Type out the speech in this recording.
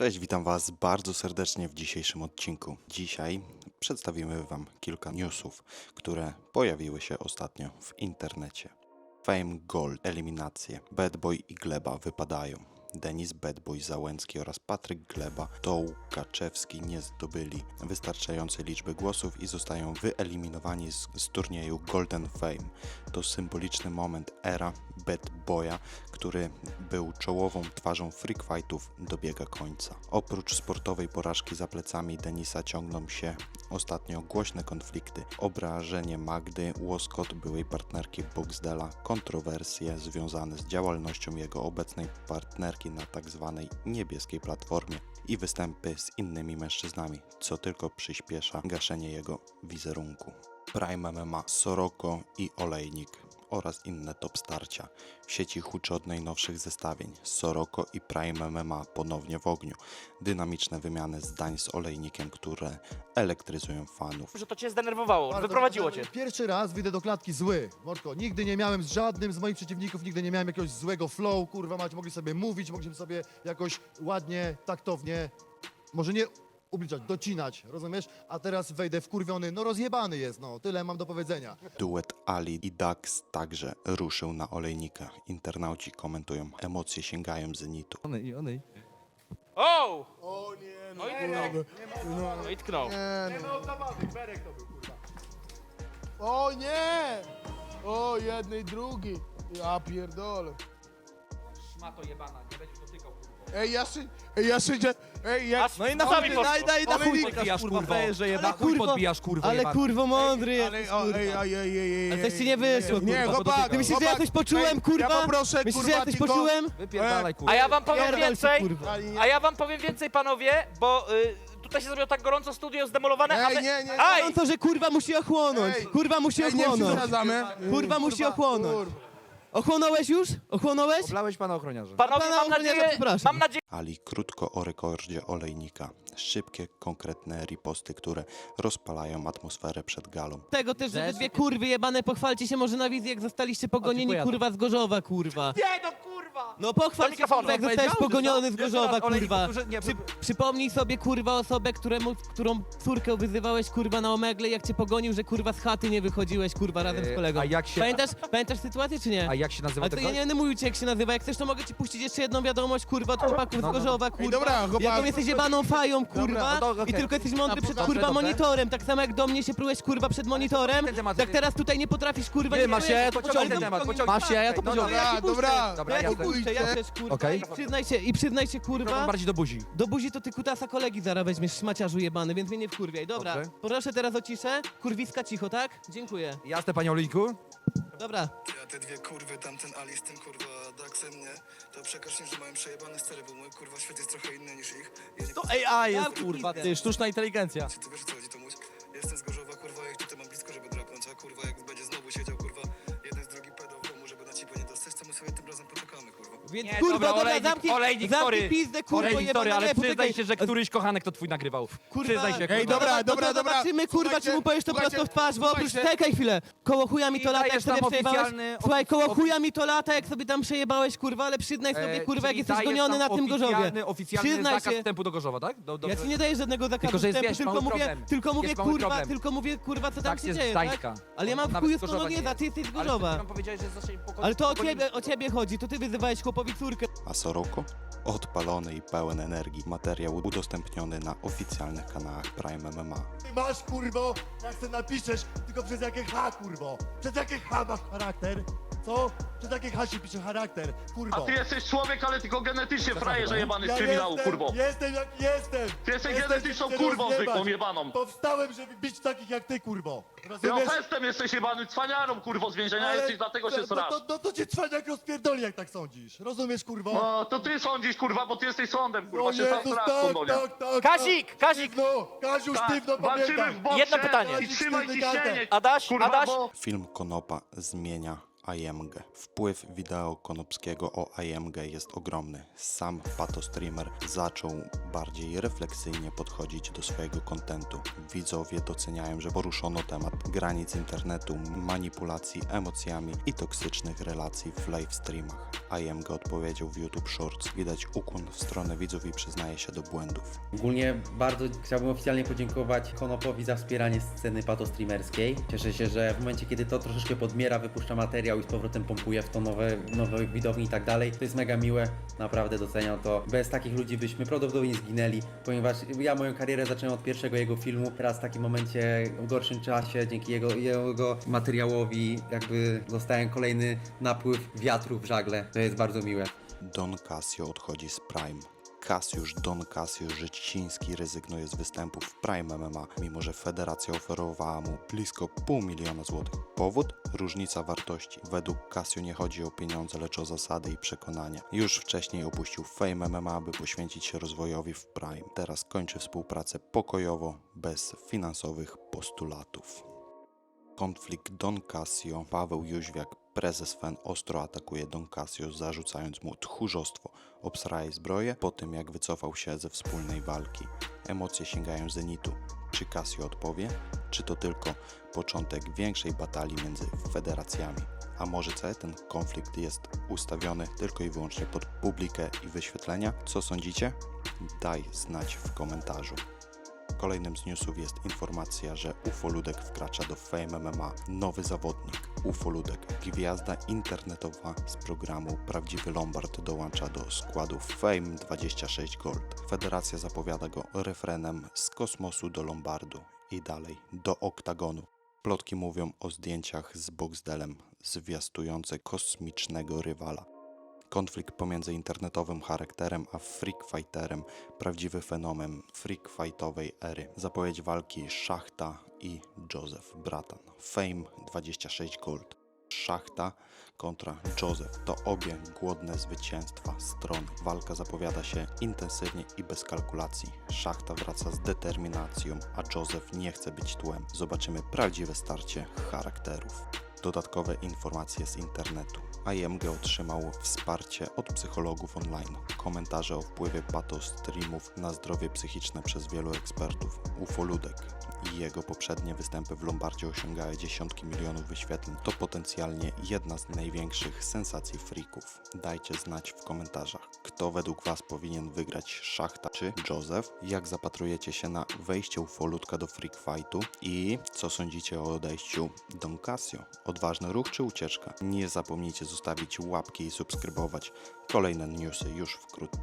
Cześć, witam Was bardzo serdecznie w dzisiejszym odcinku. Dzisiaj przedstawimy Wam kilka newsów, które pojawiły się ostatnio w internecie. Fame Gold, eliminacje. Bad Boy i Gleba wypadają. Denis Bad Boy Załęcki oraz Patryk Gleba to Łukaczewski nie zdobyli wystarczającej liczby głosów i zostają wyeliminowani z, z turnieju Golden Fame. To symboliczny moment era Bad Boya, który był czołową twarzą freak fightów, dobiega końca. Oprócz sportowej porażki za plecami Denisa ciągną się ostatnio głośne konflikty, obrażenie Magdy, łoskot byłej partnerki Boxdela, kontrowersje związane z działalnością jego obecnej partnerki na tzw. niebieskiej platformie i występy z innymi mężczyznami, co tylko przyspiesza gaszenie jego wizerunku. Prime MMA, Soroko i Olejnik oraz inne top starcia. W sieci huczy od najnowszych zestawień. Soroko i Prime MMA ponownie w ogniu. Dynamiczne wymiany zdań z olejnikiem, które elektryzują fanów. że to cię zdenerwowało, Bardzo wyprowadziło cię. Pierwszy raz wyjdę do klatki zły. Morko, nigdy nie miałem z żadnym z moich przeciwników, nigdy nie miałem jakiegoś złego flow, kurwa mać, mogli sobie mówić, mogliśmy sobie jakoś ładnie, taktownie, może nie ubliżać, docinać, rozumiesz? A teraz wejdę wkurwiony, no rozjebany jest, no, tyle mam do powiedzenia. Duet Ali i Dax także ruszył na olejnika. Internauci komentują, emocje sięgają zenitu. Onej, onej. O! O nie, No i tknął. No i tknął. O nie! O, jednej, drugi. Ja pierdolę. Szmato jebana, nie będziesz dotykał. Ej, ja się, ej, ja się, ej, ja... No i na sami chuj, poszło. daj, daj, na chuj podbijasz, kurwa, Ale jeba, chuj kurwo- podbijasz, kurwa, Ale jebany. kurwo mądry jest. Ale, o, ej, ej, ej, ej, ej, Ale coś ci nie wyszło, Nie, kurwa, chłopak, Ty myślisz, że ja coś poczułem, Ej, kurwa? Ja poproszę, Myślisz, kurwa, że ja coś tylko- poczułem? Wypierdalaj, kurwa. A ja wam powiem Pierdol się, więcej, kurwa. a ja wam powiem więcej panowie, bo y, tutaj się zrobiło tak gorąco, studio zdemolowane, a Ej, my... nie, nie, Aj! On to, że kurwa musi ochłonąć. Ej. Kurwa musi Ej, nie ochłonąć. przesadzamy. Kurwa musi Kurwa, ochłonąć. kurwa. Ochłonąłeś już? Ochłonąłeś? Oblałeś pana ochroniarza. Panowie, Pana mam ochroniarza nadzieję, przepraszam. mam nadzieję, Ali krótko o rekordzie olejnika. Szybkie, konkretne riposty, które rozpalają atmosferę przed galą. Tego też, że dwie kurwy jebane pochwalcie się może na wizji, jak zostaliście pogonieni kurwa z Gorzowa, kurwa. nie no kurwa! No Do pochwal się mikrofonu. kurwa, jak Powiedział, zostałeś że pogoniony z co? Jeszcze Gorzowa, olejniku, kurwa. nie, Przy, przypomnij sobie kurwa osobę, któremu, którą córkę wyzywałeś kurwa na omegle, jak cię pogonił, że kurwa z chaty nie wychodziłeś kurwa razem z Eee, kolegą. a jak się- Pamiętasz, pamiętasz sytuację czy nie? A jak się nazywa Ale to ten ja nie będę mówił ci jak się nazywa, jak chcesz to mogę ci puścić jeszcze jedną wiadomość, kurwa, od chłopaków z No, no. Gorzowa, kurwa. dobra, chłopak. Jaką jesteś jebaną fają, kurwa, no to okej. i tylko jesteś mądry przed Dobrze, kurwa dobrze. monitorem, tak samo jak do mnie się prułeś kurwa przed monitorem, ten temat- tak teraz tutaj nie potrafisz kurwa... Nie, wiesz, się, to pociągnij ten ale temat, to- pociągnij. Masz się, ja to No pociągnę. Dobra, dobra. Dobra, jasne. Puszczę, ja też kurwa. Okej. I przyznaj się, i przyznaj się kurwa, bardziej do buzi. do buzi to ty kutasa kolegi zaraz weźmiesz, szmaciarzu jebany, więc mnie nie wkurwiaj. Dobra, Dobrze. proszę teraz o ciszę, kurwiska cicho, tak? Dziękuję. Jasne, panie olejniku? Dobra. Ja te dwie kurwy, tamten Ali z tym kurwa Daxem, nie? To przekaż im, że mają przejebane stery, bo mój kurwa świat jest trochę inny niż ich. Ja nie To AI Ja jest, kurwa, ty, sztuczna inteligencja. czy ty wiesz o co chodzi, Tomuś? Jestem z Gorzowa, Więc Nie, kurwa, dobra, dobra, olejnik, zamknij, olejnik, zamknij sorry. pizdę, kurwa, Olejnik, sorry, ale przyznaj się, że któryś kochanek to twój nagrywał. Kurwa, Przyznaj się, Ej, kurwa. dobra, no to dobra, dobra. Zobaczymy, kurwa, czy mu powiesz to prosto w twarz, bo oprócz... Czekaj chwilę. Koło chuja mi to I lata, jak dajesz sobie tam przejebałeś. oficjalny- Słuchaj, koło chuja mi to lata, jak sobie tam przejebałeś, kurwa, ale przyznaj sobie, E, kurwa, jak czyli jesteś dajesz goniony tam na tym Gorzowie. Oficjalny, oficjalny Przyznaj zakaz się. wstępu do Gorzowa, tak? Do, Ja ci nie daję żadnego zakazu Tylko, że jest, wstępu, wiesz, tylko mały mówię, problem. tylko mówię, Jest mały kurwa, problem. tylko mówię, kurwa, co tam Tak się jest dzieje, tak? Gdańska. Ale ja mam w Nawet chuju z Gorzowa ty jesteś z Ale przed Gorzowa. chwilą powiedziałeś, że zaczęli poko- Ale to o ciebie, o ciebie chodzi, to ty wyzywałeś chłopowi córkę. A Soroko? Odpalony i pełen energii. Materiał udostępniony na oficjalnych kanałach Prime MMA. Ty masz, kurwo, jak se napiszesz, tylko przez jakie H, kurwo. Przez jakie H masz charakter? Co? Przez jakie H się pisze charakter, kurwo. A ty jesteś człowiek, ale tylko genetycznie frajerze jebany z ja kryminału, jestem, kurwo. jestem jak jestem. Ty jesteś Jestem, genetyczną kurwą rozjebać. zwykłą jebaną. Powstałem, żeby bić takich jak ty, kurwo. Ty Rozumiesz? ofestem jesteś jebany, cwaniarą, kurwo, z więzienia Ale- jesteś, dlatego się no, srasz. No, no to cię cwaniak rozpierdoli, jak tak sądzisz. Rozumiesz, kurwo? No, to ty sądzisz, kurwa, bo ty jesteś sądem, kurwa, się sam srasz, tak, kondonia. tak, tak. Kazik, tak. Kazik. Sztywno, Kaziu, Tak, sztywno walczymy pamiętaj. w boksie Jedno pytanie. i trzymaj Sztywny ciśnienie, Adaś, kurwa, Adaś? bo... Film Konopa zmienia IMG. Wpływ wideo Konopskiego o IMG jest ogromny. Sam Pato Streamer zaczął bardziej refleksyjnie podchodzić do swojego kontentu. Widzowie doceniają, że poruszono temat granic internetu, manipulacji emocjami i toksycznych relacji w live streamach. IMG odpowiedział w YouTube Shorts. Widać ukłon w stronę widzów i przyznaje się do błędów. Ogólnie bardzo chciałbym oficjalnie podziękować Konopowi za wspieranie sceny patostreamerskiej. Cieszę się, że w momencie, kiedy to troszeczkę podmiera, wypuszcza materiał i z powrotem pompuje w to nowe, nowe widownie i tak dalej. To jest mega miłe, naprawdę doceniam to. Bez takich ludzi byśmy prawdopodobnie zginęli, ponieważ ja moją karierę zacząłem od pierwszego jego filmu. Teraz w takim momencie, w gorszym czasie, dzięki jego, jego materiałowi, jakby dostałem kolejny napływ wiatru w żagle. To jest bardzo miłe. Don Casio odchodzi z Prime. Cassiusz Don Casio Życiński rezygnuje z występów w Prime MMA, mimo że federacja oferowała mu blisko pół miliona złotych. Powód? Różnica wartości. Według Casio nie chodzi o pieniądze, lecz o zasady i przekonania. Już wcześniej opuścił Fame MMA, by poświęcić się rozwojowi w Prime. Teraz kończy współpracę pokojowo, bez finansowych postulatów. Konflikt Don Casio, Paweł Jóźwiak, prezes FEN ostro atakuje Don Casio, zarzucając mu tchórzostwo, obsraje zbroję po tym jak wycofał się ze wspólnej walki. Emocje sięgają zenitu. Czy Casio odpowie? Czy to tylko początek większej batalii między federacjami? A może cały ten konflikt jest ustawiony tylko i wyłącznie pod publikę i wyświetlenia? Co sądzicie? Daj znać w komentarzu. Kolejnym z newsów jest informacja, że Ufoludek wkracza do Fame MMA. Nowy zawodnik, Ufoludek, gwiazda internetowa z programu Prawdziwy Lombard dołącza do składu Fame 26 Gold. Federacja zapowiada go refrenem z kosmosu do Lombardu i dalej do oktagonu. Plotki mówią o zdjęciach z Boxdelem, zwiastujące kosmicznego rywala. Konflikt pomiędzy internetowym charakterem a freak fighterem, prawdziwy fenomen freak fightowej ery. Zapowiedź walki Szachta i Joseph Bratan. Fame 26 Gold. Szachta kontra Joseph to obie głodne zwycięstwa strony. Walka zapowiada się intensywnie i bez kalkulacji. Szachta wraca z determinacją, a Joseph nie chce być tłem. Zobaczymy prawdziwe starcie charakterów. Dodatkowe informacje z internetu. IMG otrzymał wsparcie od psychologów online. Komentarze o wpływie patostreamów na zdrowie psychiczne przez wielu ekspertów. Ufoludek i jego poprzednie występy w Lombardzie osiągały dziesiątki milionów wyświetleń. To potencjalnie jedna z największych sensacji freaków. Dajcie znać w komentarzach, kto według Was powinien wygrać Szachta czy Joseph, jak zapatrujecie się na wejście Ufoludka do Freak Fightu i co sądzicie o odejściu Don Casio. Odważny ruch czy ucieczka? Nie zapomnijcie zostawić łapki i subskrybować. Kolejne newsy już wkrótce.